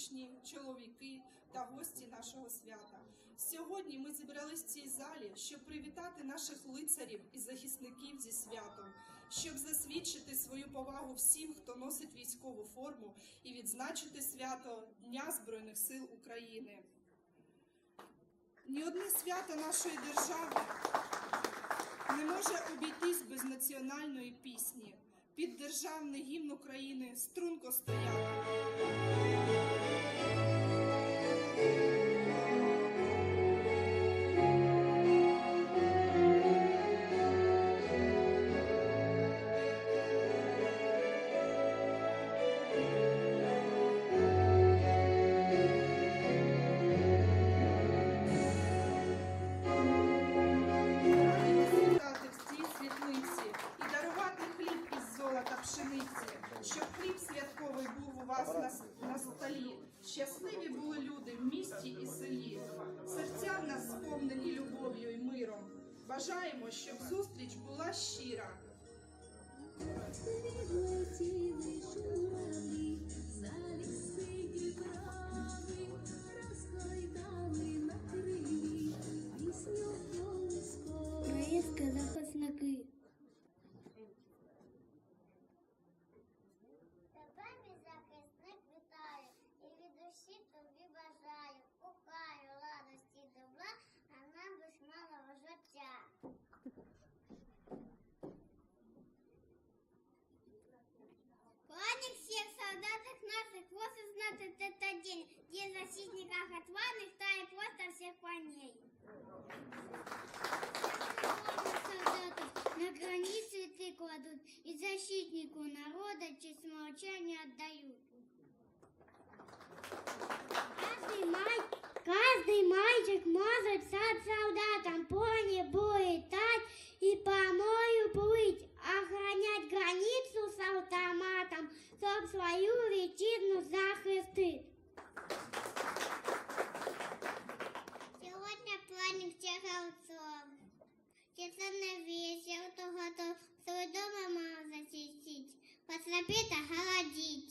учні, чоловіки та гості нашого свята. Сьогодні ми зібрались в цій залі, щоб привітати наших лицарів і захисників зі святом, щоб засвідчити свою повагу всім, хто носить військову форму, і відзначити свято Дня Збройних сил України. Ні одне свято нашої держави не може обійтись без національної пісні. Під державний гімн України струнко стояти. Столі. Щасливі були люди в місті і селі. Серця в нас сповнені любов'ю і миром. Бажаємо, щоб зустріч була щира. на границы цветы кладут и защитнику народа честь молчания отдают. Каждый, май, каждый мальчик может стать солдатом, по небу летать и по морю плыть, охранять границу с автоматом, чтоб свою поцапіти голодіть.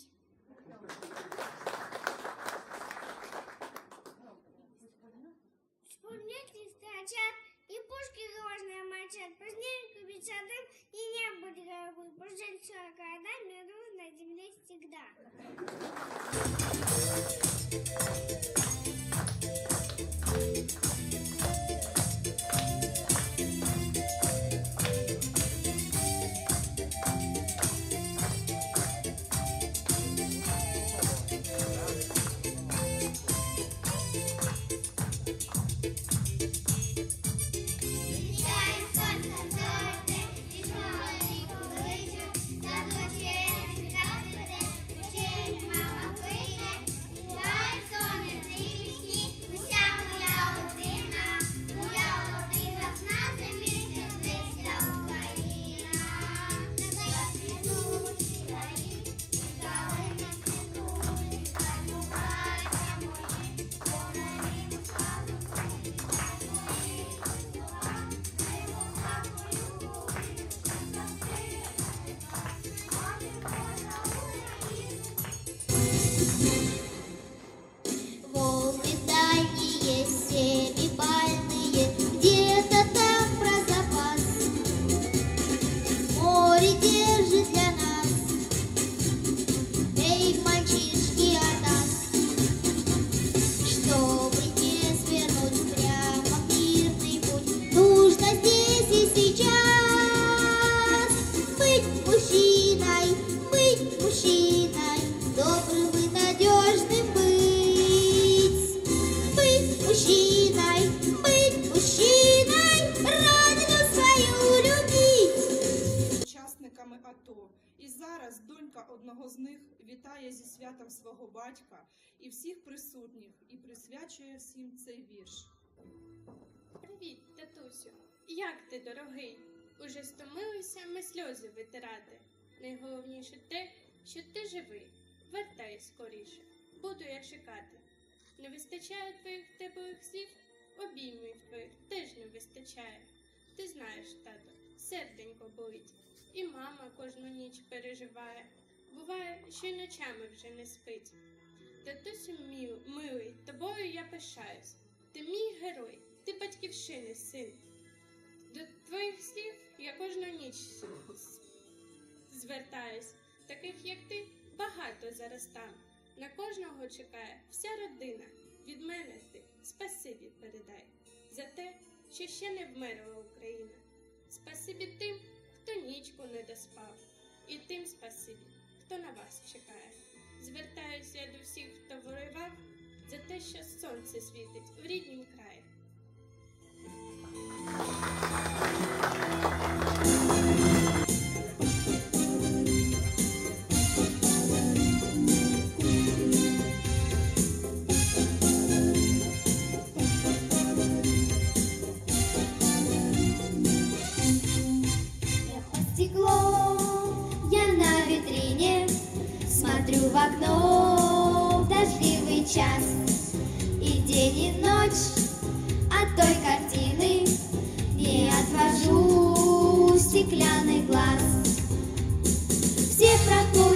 З них вітає зі святом свого батька і всіх присутніх і присвячує всім цей вірш. Привіт, татусю. Як ти, дорогий? Уже стомилися ми сльози витирати. Найголовніше те, що ти живий. Вертай скоріше. Буду я чекати. Не вистачає твоїх теплих слів, обіймів твоїх теж не вистачає. Ти знаєш, тато, серденько болить, і мама кожну ніч переживає. Буває, що й ночами вже не спить. Татусю мій, милий, тобою я пишаюсь. Ти мій герой, ти батьківщини, син. До твоїх слів я кожну ніч звертаюсь. Таких, як ти, багато зараз там. На кожного чекає вся родина. Від мене ти спасибі передай за те, що ще не вмерла Україна. Спасибі тим, хто нічку не доспав, і тим спасибі, хто на вас чекає. Звертаюся до всіх, хто воював, за те, що сонце світить в ріднім краї. Смотрю в окно. В Дождливый час И день и ночь. От той картины Не отвожу стеклянный глаз. Все проходят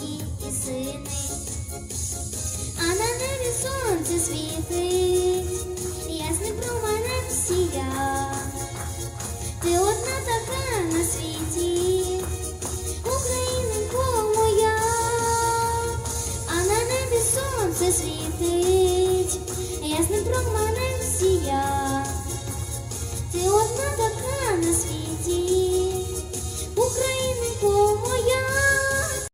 доньки і сини. А на небі сонце світить,